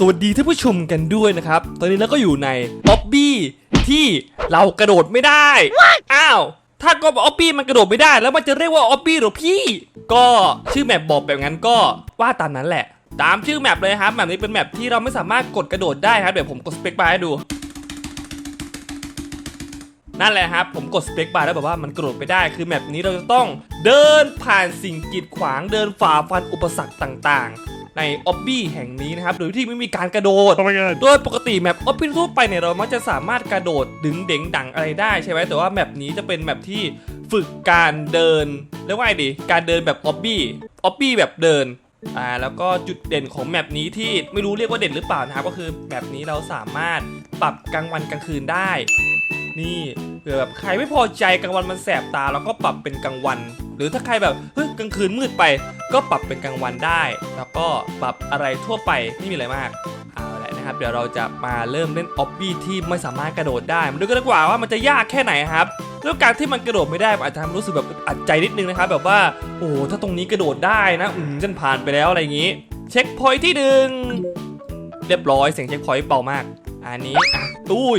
สวัสดีท่านผู้ชมกันด้วยนะครับ ตอนนี้เราก็อยู่ในออบบี้ที่เรากระโดดไม่ได้ อ้าว ถ้าก็ออบบี้มันกระโดดไม่ได้ แล้วมันจะเรียกว่าออบบี้หรอพี่ ก็ชื่อแมปบอกแบบนั้นก็ว่าตามนั้นแหละ ตามชื่อแมปเลยครับ แมปนี้เป็นแมปที่เราไม่สามารถกดกระโดดได้ครับ เดี๋ยวผมกดสเปคบาร์ให้ดู นั่นแหละครับ ผมกดสเปคบาร์แล้วแบบว่ามันกระโดดไปได้ คือแมปนี้เราจะต้องเดินผ่านสิ่งกีดขวาง เดินฝ่าฟันอุปสรรคต่างๆ ในออบบี้แห่งนี้นะครับโดยที่ไม่มีการกระโดด Oh my god โดยปกติแมปออฟฟิศทั่วไปเนี่ยเรามักจะสามารถกระโดดดึงเด้งดังอะไรได้ใช่ไหมแต่ว่าแมปนี้จะเป็นแมปที่ฝึกการเดินเรียกว่าไงดีการเดินแบบออบบี้ออบบี้แบบเดินอ่าแล้วก็จุดเด่นของแมปนี้ที่ไม่รู้เรียกว่าเด่นหรือเปล่านะครับก็คือแมปนี้เราสามารถปรับกลางวันกลางคืนได้ นี่เผื่อแบบใครไม่พอใจกลางวันมันแสบตาเราก็ปรับเป็นกลางวัน หรือถ้าใครแบบเฮ้ยกลางคืนมืดไป ก็ปรับเป็นกลางวันได้ แล้วก็ปรับอะไรทั่วไปไม่มีอะไรมากเอาละนะครับ เดี๋ยวเราจะมาเริ่มเล่นออบบี้ที่ไม่สามารถกระโดดได้มาดูกันดีกว่าว่ามันจะยากแค่ไหนครับแล้วการที่มันกระโดดไม่ได้อาจจะทำรู้สึกแบบอัดใจนิดนึงนะครับแบบว่าโอ้โหถ้าตรงนี้กระโดดได้นะอืมฉันผ่านไปแล้วอะไรอย่างงี้ เช็คพอยที่หนึ่งเรียบร้อยเสียงเช็คพอยต์เบามาก อันนี้อะตุ้ย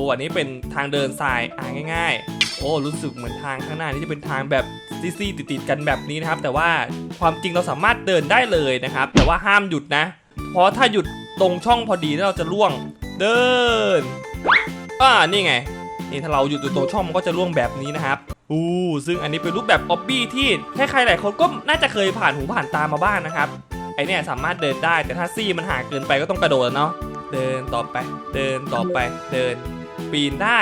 โอ้อันนี้เป็นทางเดินทรายอ่าง่าย ๆ โอ้รู้สึกเหมือนทางข้างหน้านี่จะเป็นทางแบบซีๆติดๆกันแบบนี้นะครับ แต่ว่าความจริงเราสามารถเดินได้เลยนะครับ แต่ว่าห้ามหยุดนะ เพราะถ้าหยุดตรงช่องพอดีแล้วเราจะล่วงเดินอ่านี่ไงนี่ถ้าเราหยุดอยู่ตรงช่องมันก็จะล่วงแบบนี้นะครับอู้ซึ่งอันนี้เป็นรูปแบบออบบี้ที่ใครๆหลายคนก็น่าจะเคยผ่านหูผ่านตามาบ้างนะครับไอเนี่ยสามารถเดินได้แต่ถ้าซี่มันห่างเกินไปก็ต้องกระโดดเนาะเดินต่อไป เดินต่อไปเดิน ปีนได้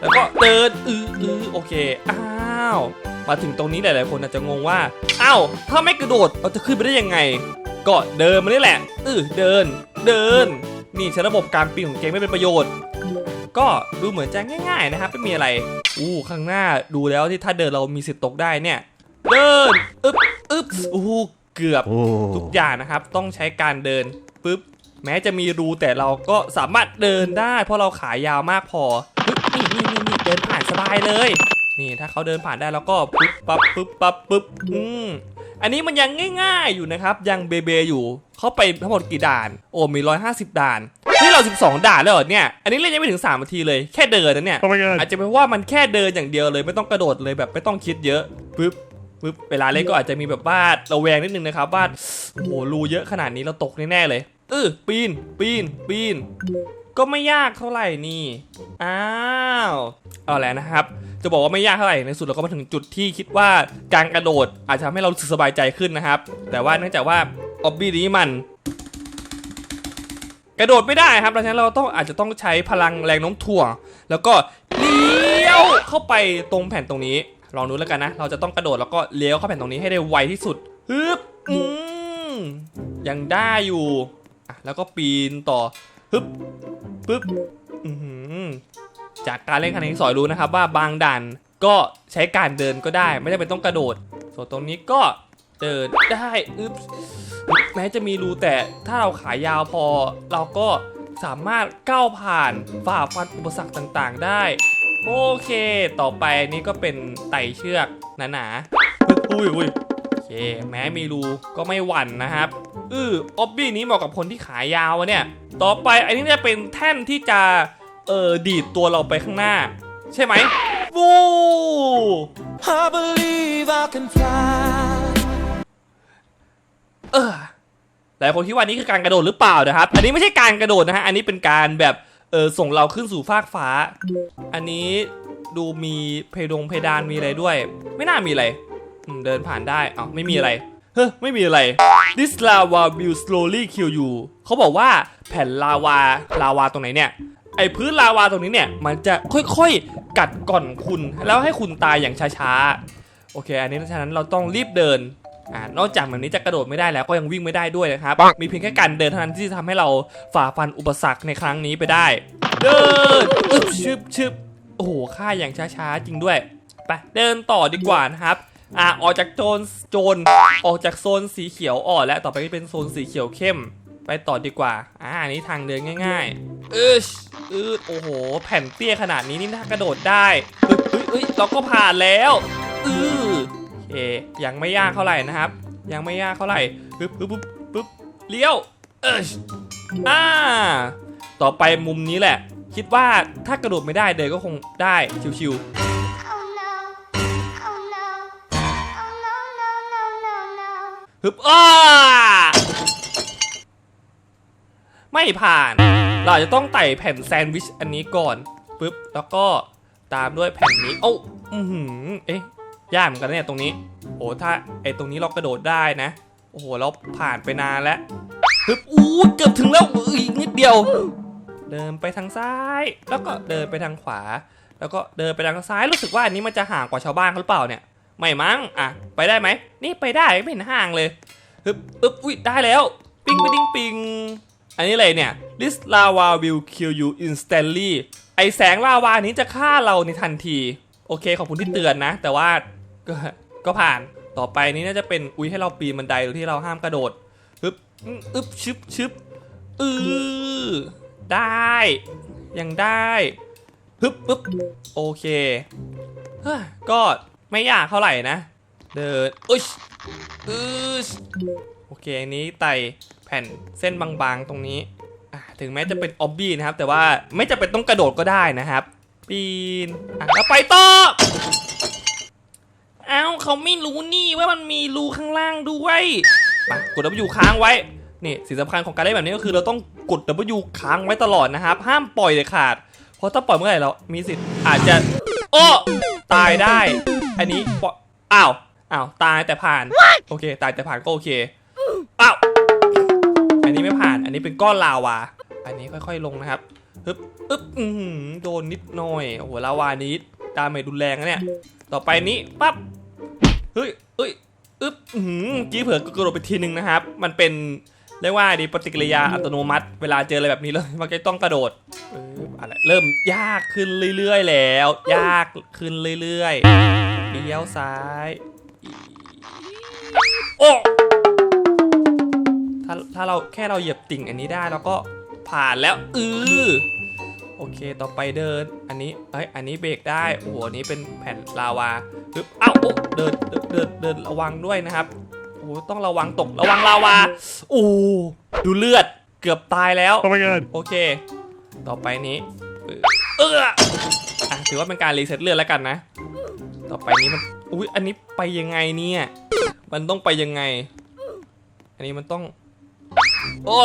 แล้วก็เดินอืออือโอเค อ้าว มาถึงตรงนี้หลาย ๆ คนอาจจะงงว่า อ้าว ถ้าไม่กระโดดเราจะขึ้นไปได้ยังไง ก็เดินมานี่แหละอือเดิน เดิน นี่ใช้ระบบการปีนของเกมไม่เป็นประโยชน์ ก็ดูเหมือนจะง่าย ๆ นะครับ ไม่มีอะไร อู้ข้างหน้าดูแล้วที่ถ้าเดินเรามีสิทธิ์ตกได้เนี่ย เดิน อึ๊บ อึ๊บ อู้เกือบทุก Oh อย่างนะครับ ต้องใช้การเดินปุ๊บ แม้จะมีรูแต่เราก็สามารถเดินได้ เพราะเราขายาวมากพอปึ๊บนี่นี่นี่นี่เดินผ่านสบายเลย นี่ถ้าเขาเดินผ่านได้แล้วก็ปุ๊บปั๊บปุ๊บปั๊บปุ๊บอืมอันนี้มันยังง่าย ๆอยู่นะครับ ยังเบเบอยู่เขาไปทั้งหมดกี่ด่าน โอ้มี 150 ด่านนี่เรา 12 ด่านแล้วเหรอเนี่ย อันนี้เล่นยังไม่ถึง 3 นาทีเลย แค่เดินนะเนี่ย Oh my god อาจจะเป็นเพราะว่ามันแค่เดินอย่างเดียวเลย ไม่ต้องกระโดดเลยแบบไม่ต้องคิดเยอะปึ๊บปึ๊บเวลาเล่นก็อาจจะมีแบบว่าระแวงนิดนึงนะครับว่าโอ้โหรูเยอะขนาดนี้เราตกแน่ๆเลย เออปีน ปีน ปีน ก็ไม่ยากเท่าไหร่นี่ อ้าวเอาแหละนะครับ จะบอกว่าไม่ยากเท่าไหร่ในสุดเราก็มาถึงจุดที่คิดว่าการกระโดดอาจจะทำให้เรารู้สึกสบายใจขึ้นนะครับ แต่ว่าเนื่องจากว่าออบบี้นี้มันกระโดดไม่ได้ครับดังนั้นเราต้องอาจจะต้องใช้พลังแรงโน้มถ่วง แล้วก็เลี้ยวเข้าไปตรงแผ่นตรงนี้ ลองดูแล้วกันนะ เราจะต้องกระโดดแล้วก็เลี้ยวเข้าแผ่นตรงนี้ให้ได้ไวที่สุดฮึบอืมยังได้อยู่ อะแล้วก็ปีนต่อฮึบปึ๊บจากการเล่นครั้งนี้สอยรู้นะครับว่าบางด่านก็ใช้การเดินก็ได้ ไม่ได้เป็นต้องกระโดด ส่วนตรงนี้ก็เดินได้อึ๊บแม้จะมีรูแต่ถ้าเราขายาวพอ เราก็สามารถก้าวผ่านฝ่าฟันอุปสรรคต่างๆได้ โอเค ต่อไปนี่ก็เป็นไต่เชือกหนาๆอุ้ยอุ้ย เค แม้มีรูก็ไม่หวั่นนะครับ อือออบบี้นี้เหมาะกับคนที่ขายาวอะเนี่ย ต่อไปอันนี้จะเป็นแท่นที่จะ เออดีดตัวเราไปข้างหน้า ใช่ไหมวู I believe I can fly. เออหลายคนคิดว่านี่คือการกระโดดหรือเปล่านะครับ อันนี้ไม่ใช่การกระโดดนะฮะ อันนี้เป็นการแบบ เออส่งเราขึ้นสู่ฟากฟ้า อันนี้ดูมีเพดงเพดานมีอะไรด้วย ไม่น่ามีอะไร เดินผ่านได้อ้าวไม่มีอะไร เฮ้ยไม่มีอะไร This lava will slowly kill you เขาบอกว่าแผ่นลาวาลาวาตรงไหนเนี่ยไอพื้นลาวาตรงนี้เนี่ย มันจะค่อยๆ กัดก่อนคุณ แล้วให้คุณตายอย่างช้าๆ โอเค อันนี้ฉะนั้นเราต้องรีบเดินอ่านอกจากแบบนี้จะกระโดดไม่ได้แล้วก็ยังวิ่งไม่ได้ด้วยนะครับ มีเพียงแค่การเดินเท่านั้นที่จะทำให้เราฝ่าฟันอุปสรรคในครั้งนี้ไปได้ เดินอึบชึบชึบโอ้โหค่าอย่างช้าๆ จริงด้วย ไปเดินต่อดีกว่านะครับ อ่าออกจากโจนโจนออกจากโซนสีเขียวอ่อนแล้วต่อไปก็เป็นโซนสีเขียวเข้ม ไปต่อดีกว่า อ่าอันนี้ทางเดินง่ายๆอึชอืดโอ้โห แผ่นเตี้ยขนาดนี้นี่ถ้ากระโดดได้เอ้ยเอ้ยเราก็ผ่านแล้วอือโอเคยังไม่ยากเท่าไหร่นะครับ ยังไม่ยากเท่าไหร่ปึ๊บปึ๊บปึ๊บปึ๊บเลี้ยวเอออ่าต่อไปมุมนี้แหละ คิดว่าถ้ากระโดดไม่ได้เดินก็คงได้ชิว Oh ฮึบอ้าไม่ผ่าน เราจะต้องไต่แผ่นแซนด์วิชอันนี้ก่อนปึ๊บแล้วก็ตามด้วยแผ่นนี้โอ้าอือหือเอ๊ะยากเหมือนกันเนี่ยตรงนี้โอ้ถ้าไอ้ตรงนี้เรากระโดดได้นะ โอ้โหเราผ่านไปนานแล้วฮึบอู้เกือบถึงแล้วอีกนิดเดียว เดินไปทางซ้าย แล้วก็เดินไปทางขวา แล้วก็เดินไปทางซ้ายรู้สึกว่าอันนี้มันจะห่างกว่าชาวบ้านเขาหรือเปล่าเนี่ย ไม่มั้งอะไปได้ไหมนี่ไปได้ไม่เห็นห่างเลยฮึบอึบอุ้ยได้แล้ว ปิงไปดิงปิงอันนี้เลยเนี่ย this lava will kill you instantly ไอแสงลาวานี้จะฆ่าเราในทันที โอเคขอบคุณที่เตือนนะ แต่ว่าก็ก็ผ่านต่อไปนี้น่าจะเป็นอุ้ยให้เราปีนบันไดโดยที่เราห้ามกระโดดฮึบอึบชึบชึบอือได้ยังได้ฮึบฮึบโอเคก็ ไม่ยากเท่าไหร่นะ เดินอุ๊ยอือโอเคอันนี้ไต่แผ่นเส้นบางๆตรงนี้ถึงแม้จะเป็นออบบี้นะครับ แต่ว่าไม่จำเป็นต้องกระโดดก็ได้นะครับ ปีนอะแล้วไปต่อเอ้าเขาไม่รู้นี่ว่ามันมีรูข้างล่างด้วยกด W ค้างไว้ นี่สิ่งสำคัญของการเล่นแบบนี้ก็คือเราต้องกด W ค้างไว้ตลอดนะครับ ห้ามปล่อยเด็ดขาด เพราะถ้าปล่อยเมื่อไหร่เรา มีสิทธิ์อาจจะ โอ้ ตายได้ อันนี้ปล่อยอ้าวอ้าวตายแต่ผ่าน โอเค ตายแต่ผ่านก็โอเคอ้าวอันนี้ไม่ผ่าน อันนี้เป็นก้อนลาวา อันนี้ค่อย ๆ ลงนะครับฮึบอึ๊บอือหือโดนนิดหน่อยโอ้โหลาวานี้ดาเมจรุนแรงนะเนี่ย ต่อไปนี้ปั๊บเฮ้ยเอ้ยอึ๊บอือหือกี้เผื่อกระโดดไปทีนึงนะครับ มันเป็น เรียกว่าดีปฏิกิริยาอัตโนมัติ เวลาเจออะไรแบบนี้เลยมันจะต้องกระโดดปึ๊บอะไรเริ่มยากขึ้นเรื่อยๆแล้ว ยากขึ้นเรื่อยๆเลี้ยวซ้าย โอ้ถ้าถ้าเราแค่เราเหยียบติ่งอันนี้ได้แล้วก็ผ่านแล้วอือโอเค ต่อไปเดิน อันนี้ เอ้ย อันนี้เบรกได้ โอ้โหอันนี้เป็นแผ่นลาวาปึ๊บอ้าวโอ้เดินเดิน เดิน เดิน ระวังด้วยนะครับโอ้โหต้องระวังตกระวังลาวาโอ้ดูเลือดเกือบตายแล้ว Oh my god. โอเค ต่อไปนี้เออเอออะถือว่าเป็นการรีเซ็ตเลือดแล้วกันนะ ต่อไปนี้มันอุ้ยอันนี้ไปยังไงเนี่ยมันต้องไปยังไง อันนี้มันต้องโอ้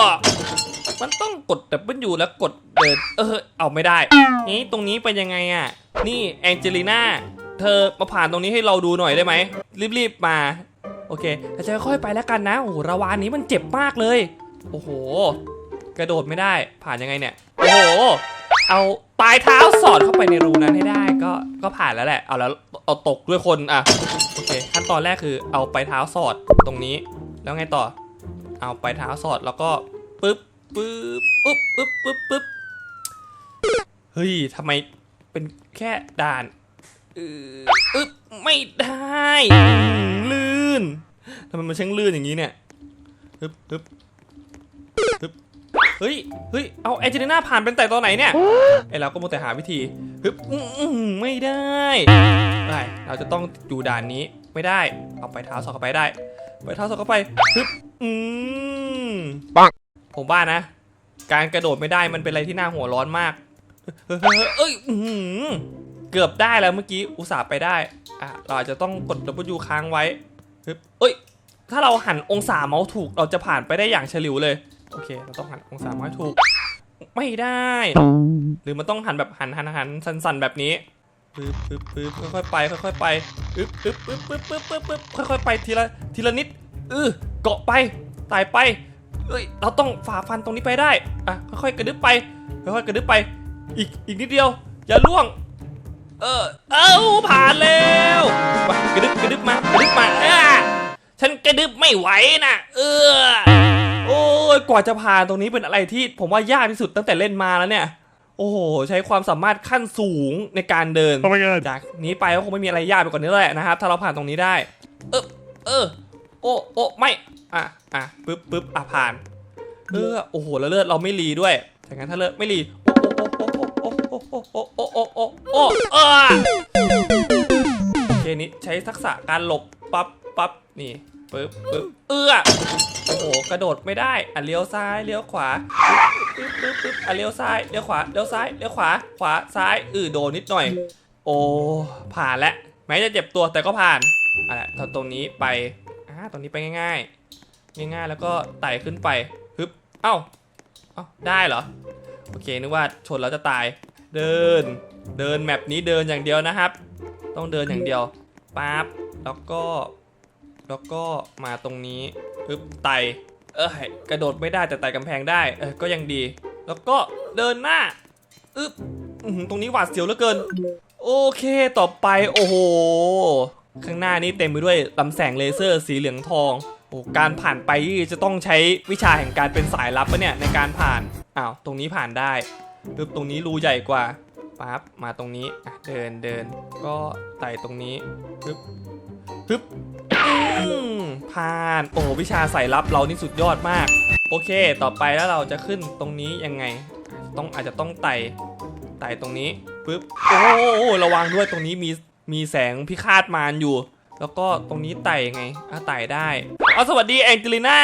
มันต้องกดแต่เป็นอยู่แล้วกดเดินเออเอาไม่ได้นี่ตรงนี้ไปยังไงอะ นี่แองเจลิน่าเธอมาผ่านตรงนี้ให้เราดูหน่อยได้ไหมรีบๆมา โอเคแต่จะค่อยๆไปแล้วกันนะโอ้โหระวานนี้มันเจ็บมากเลย โอ้โห กระโดดไม่ได้ผ่านยังไงเนี่ย โอ้โห เอาปลายเท้าสอดเข้าไปในรูนั้นให้ได้ก็ก็ผ่านแล้วแหละ เอาแล้วเอาตกด้วยคนอะโอเคขั้นตอนแรกคือเอาปลายเท้าสอดตรงนี้ แล้วไงต่อ เอาปลายเท้าสอดแล้วก็ปึ๊บปึ๊บปึ๊บปึ๊บปึ๊บปึ๊บเฮ้ยทำไมเป็นแค่ด่านอออึ๊บ ไม่ได้อืมลื่นทำไมมันช่างลื่นอย่างนี้เนี่ยฮึบฮึบฮึบเฮ้ยเฮ้ยเอาแองเจลิน่าผ่านเป็นแต่ตอนไหนเนี่ยไอเราก็มัวแต่หาวิธีฮึบอื้ออื้อไม่ได้ได้เราจะต้องอยู่ด่านนี้ไม่ได้ เอาไปเท้าสอดเข้าไปได้ ไปเท้าสอดเข้าไปฮึบอืมปังผมว่านะ การกระโดดไม่ได้มันเป็นอะไรที่น่าหัวร้อนมากเฮ้ยเฮ้ยเฮ้ยเอ้ยอื้อหือ เกือบได้แล้วเมื่อกี้อุตส่าห์ไปได้อะเราอาจจะต้องกด W ค้างไว้ฮึบเอ้ย ถ้าเราหันองศาเมาส์ถูกเราจะผ่านไปได้อย่างเฉลียวเลย โอเค เราต้องหันองศาเมาส์ถูก ไม่ได้ หรือมันต้องหันแบบหันหันหันสั่นๆแบบนี้ปึ๊บปึ๊บปึ๊บค่อยๆไปค่อยๆไปปึ๊บปึ๊บปึ๊บปึ๊บปึ๊บปึ๊บปึ๊บค่อยๆไปทีละทีละนิดเออเกาะไปไต่ไปเอ้ยเราต้องฝ่าฟันตรงนี้ไปได้อะค่อยๆกระดึบไปค่อยๆกระดึบไป อีกอีกนิดเดียว อย่าล่วง เออ เอ้าผ่านแล้วมากระดึบกระดึบมากระดึบมาอ่าฉันกระดึบไม่ไหวนะเออ โอ้ยกว่าจะผ่านตรงนี้เป็นอะไรที่ผมว่ายากที่สุดตั้งแต่เล่นมาแล้วเนี่ย โอ้โห ใช้ความสามารถขั้นสูงในการเดิน Oh my god. จากนี้ไปก็คงไม่มีอะไรยากไปกว่านี้แล้วแหละนะครับ ถ้าเราผ่านตรงนี้ได้ เออเออ โอ้โอ้ไม่ อะอะปึ๊บปึ๊บอะผ่าน เออโอ้โห แล้วเลือดเราไม่รีด้วยแต่งั้นถ้าเลือดไม่รีโโอ้โอ้โอ้โอ้โอ้โหโอ้โหเคนี้ใช้ทักษะการหลบปั๊บปั๊บนี่ปึ๊บปึ๊บเอื้อโอ้โหกระโดดไม่ได้อะเลี้ยวซ้ายเลี้ยวขวาปึ๊บปึ๊บปึ๊บอะเลี้ยวซ้ายเลี้ยวขวาเลี้ยวซ้ายเลี้ยวขวาขวาซ้ายอือโดนนิดหน่อย โอ้ผ่านแล้วแม้จะเจ็บตัวแต่ก็ผ่านอะไรทำตรงนี้ไปอ่าตรงนี้ไปง่าย ๆ ง่ายๆ แล้วก็ไต่ขึ้นไปฮึบเอ้าเอ้าได้เหรอโอเคนึกว่าชนแล้วจะตาย เดิน เดินแมปนี้เดินอย่างเดียวนะครับ ต้องเดินอย่างเดียวปั๊บแล้วก็แล้วก็มาตรงนี้ปึ๊บไตเออกระโดดไม่ได้แต่ไต่กำแพงได้เออก็ยังดี แล้วก็เดินหน้าอึ๊บตรงนี้หวาดเสียวเหลือเกิน โอเคต่อไปโอ้โห ข้างหน้านี้เต็มไปด้วยลำแสงเลเซอร์สีเหลืองทองโอ้การผ่านไปจะต้องใช้วิชาแห่งการเป็นสายลับปะเนี่ยในการผ่านอ้าวตรงนี้ผ่านได้ ปึ๊บตรงนี้รูใหญ่กว่าปั๊บมาตรงนี้อะเดินเดินก็ไต่ตรงนี้ปึ๊บปึ๊บผ่านโอ้โหวิชาใส่ลับเรานี่สุดยอดมาก โอเค ต่อไปแล้วเราจะขึ้นตรงนี้ยังไง ต้องอาจจะต้องไต่ไต่ตรงนี้ปึ๊บโอ้โหระวังด้วยตรงนี้มีมีแสงพิฆาตมารอยู่ แล้วก็ตรงนี้ไต่ยังไงอะไต่ได้เอาสวัสดีแองเจลิน่า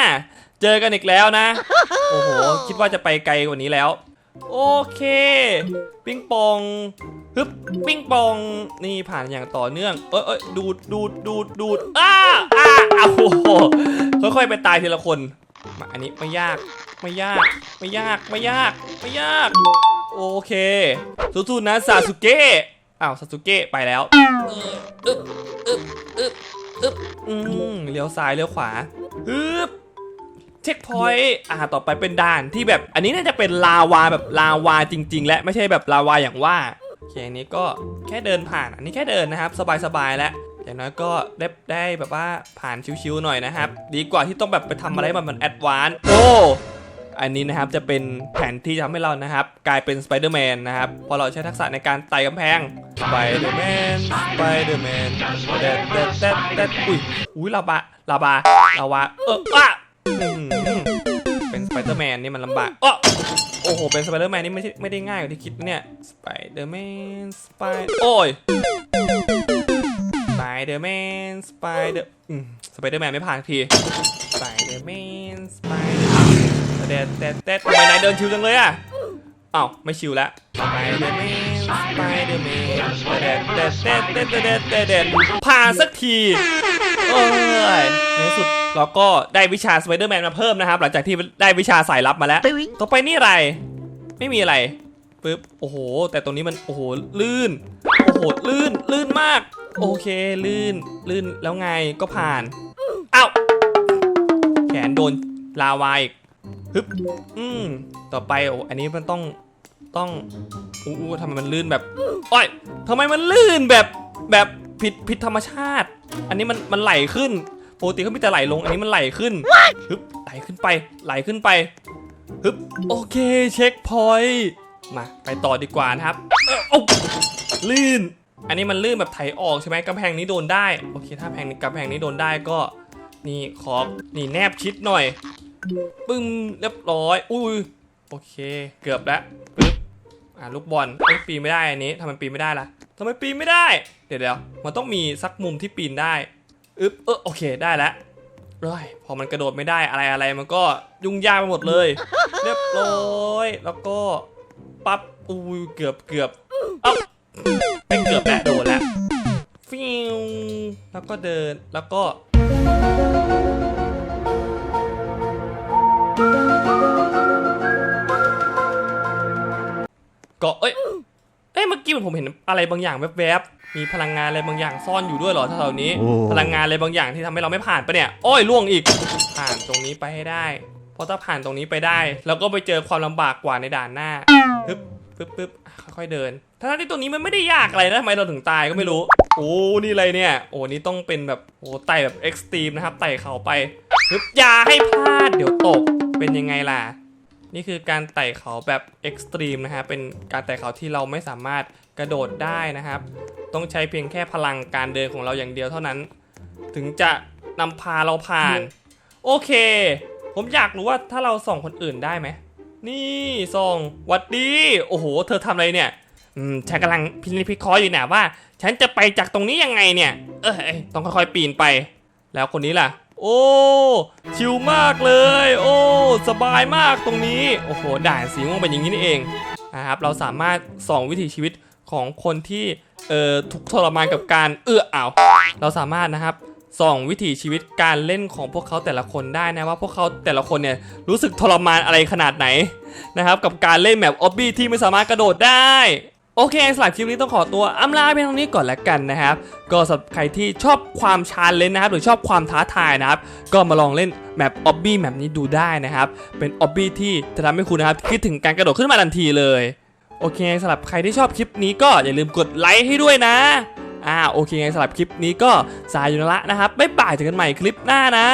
เจอกันอีกแล้วนะ โอ้โห คิดว่าจะไปไกลกว่านี้แล้ว โอเค ปิงปองฮึบปิงปองนี่ผ่านอย่างต่อเนื่อง เอ้ยเอ้ยดูดดูดดูดดูดอ้าอ้าอ้าวโอ้โหค่อยๆไปตายทีละคนมาอันนี้ไม่ยากไม่ยาก ไม่ยากไม่ยากไม่ยาก โอเคสู้ๆนะซาสุเกะอ้าวซาสุเกะไปแล้วอึ๊บอึ๊บอึ๊บอึ๊บอืมเลี้ยวซ้ายเลี้ยวขวาฮึบ เช็คพอยต์อ่าต่อไปเป็นด่านที่แบบอันนี้น่าจะเป็นลาวาแบบลาวาจริง ๆ และไม่ใช่แบบลาวาอย่างว่าโอเคอันนี้ก็แค่เดินผ่าน อันนี้แค่เดินนะครับ สบายๆแล้วอย่างน้อยก็ได้ได้แบบว่าผ่านชิวๆหน่อยนะครับ ดีกว่าที่ต้องแบบไปทำอะไรแบบมันแอดวานโอ้อันนี้นะครับจะเป็นแผนที่ทำให้เรานะครับ กลายเป็นสไปเดอร์แมนนะครับพอเราใช้ทักษะในการไต่กำแพงสไปเดอร์แมนสไปเดอร์แมนเด็ดเด็ดเด็ดเด็ดอุ้ยอุ้ยลาบาลาบาลาวาเอออะอืมเป็น สไปเดอร์แมนนี่มันลำบากอ้อโอ้โห เป็นสไปเดอร์แมนนี่ไม่ใช่ไม่ได้ง่ายอย่างที่คิดนะเนี่ย สไปเดอร์แมน สไป โอ้ย สไปเดอร์แมน สไปเดอร์สไปเดอร์แมนไม่ผ่านที สไปเดอร์แมน สไปเดอร์แต่แต่แต่ทำไมนายเดินชิวจังเลยอะอ้าวไม่ชิวแล้วสไปเดอร์แมน สไปเดอร์แมนแต่แต่แต่แต่แต่แต่แต่ผ่านสักทีโอ้ย ในที่สุดเราก็ได้วิชาสไปเดอร์แมนมาเพิ่มนะครับ หลังจากที่ได้วิชาสายลับมาแล้ว ต่อไปนี่อะไร ไม่มีอะไรปึ๊บโอ้โห แต่ตรงนี้มัน โอ้โห ลื่น โอ้โห ลื่น ลื่นมาก โอเค ลื่น ลื่น แล้วไง ก็ผ่าน อ้าว แขนโดนลาวาอีกฮึบ อืม ต่อไป โอ้ อันนี้มันต้อง ต้องอู้อู้ทำไมมันลื่นแบบโอ้ยทำไมมันลื่นแบบ แบบผิด ผิดธรรมชาติ อันนี้มันมันไหลขึ้นปกติเขามีแต่ไหลลง อันนี้มันไหลขึ้นฮึบไหลขึ้นไป ไหลขึ้นไปฮึบโอเคเช็คพอยต์มาไปต่อดีกว่านะครับเอ้าเอ้าลื่น อันนี้มันลื่นแบบไถออกใช่ไหมกำแพงนี้โดนได้โอเค ถ้าแพงกำแพงนี้โดนได้ก็ นี่ขอนี่แนบชิดหน่อยปึ้มเรียบร้อย อุ้ยโอเค เกือบแล้วปึ๊บอ่าลูกบอลเอ้ยปีนไม่ได้อันนี้ทำไมปีนไม่ได้ล่ะ ทำไมปีนไม่ได้ เดี๋ยวเดี๋ยวมันต้องมีสักมุมที่ปีนได้อึ๊บเออโอเคได้แล้วเฮ้ยพอมันกระโดดไม่ได้อะไรอะไรมันก็ยุ่งยากไปหมดเลย เรียบร้อยแล้วก็ปั๊บอุ้ยเกือบเกือบเอ้าไม่เกือบแล้วโดนแล้วฟิวแล้วก็เดินแล้วก็ก็เอ้ย เอ้ยเมื่อกี้ผมเห็นอะไรบางอย่างแวบๆ มีพลังงานอะไรบางอย่างซ่อนอยู่ด้วยเหรอแถวๆนี้ โอ้ พลังงานอะไรบางอย่างที่ทำให้เราไม่ผ่านไปะเนี่ย โอ้ยล่วงอีก ผ่านตรงนี้ไปให้ได้ เพราะถ้าผ่านตรงนี้ไปได้เราก็ไปเจอความลำบากกว่าในด่านหน้าปึ๊บปึ๊บปึ๊บอะค่อยๆเดินทั้งที่ตรงนี้มันไม่ได้ยากอะไรนะทำไมเราถึงตายก็ไม่รู้ โอ้นี่อะไรเนี่ย โอ้นี่ต้องเป็นแบบโอ้ไต่แบบเอ็กซ์ตรีมนะครับไต่เขาไปปึ๊บอย่าให้พลาดเดี๋ยวตกเป็นยังไงล่ะ นี่คือการไต่เขาแบบเอ็กซ์ตรีมนะฮะ เป็นการไต่เขาที่เราไม่สามารถกระโดดได้นะครับ ต้องใช้เพียงแค่พลังการเดินของเราอย่างเดียวเท่านั้น ถึงจะนำพาเราผ่าน โอเค ผมอยากรู้ว่าถ้าเราส่องคนอื่นได้ไหม นี่ส่องวัดดี โอ้โห เธอทำอะไรเนี่ย อืม ฉันกำลังพินิจพิเคราะห์อยู่นะว่า ฉันจะไปจากตรงนี้ยังไงเนี่ย เอยต้องค่อยๆปีนไป แล้วคนนี้ล่ะ โอ้ชิลมากเลย โอ้สบายมากตรงนี้โอ้โหด่านสีม่วงเป็นอย่างนี้นี่เองนะครับเราสามารถส่องวิถีชีวิตของคนที่เอ่อทุกทรมานกับการเอื้ออ้าวเราสามารถนะครับส่องวิถีชีวิตการเล่นของพวกเขาแต่ละคนได้นะว่าพวกเขาแต่ละคนเนี่ยรู้สึกทรมานอะไรขนาดไหนนะครับกับการเล่นแมปออบบี้ที่ไม่สามารถกระโดดได้ โอเคสำหรับคลิปนี้ต้องขอตัวอำลาเพียงเท่านี้ก่อนแล้วกันนะครับ ก็สำหรับใครที่ชอบความชาเลนนะครับ หรือชอบความท้าทายนะครับ ก็มาลองเล่นแมปออบบี้แมปนี้ดูได้นะครับ เป็นออบบี้ที่จะทำให้คุณนะครับคิดถึงการกระโดดขึ้นมาทันทีเลย โอเคสำหรับใครที่ชอบคลิปนี้ก็อย่าลืมกดไลค์ให้ด้วยนะอ่าโอเคสำหรับคลิปนี้ก็สายอยู่ละนะครับบ๊ายบายเจอกันใหม่คลิปหน้านะ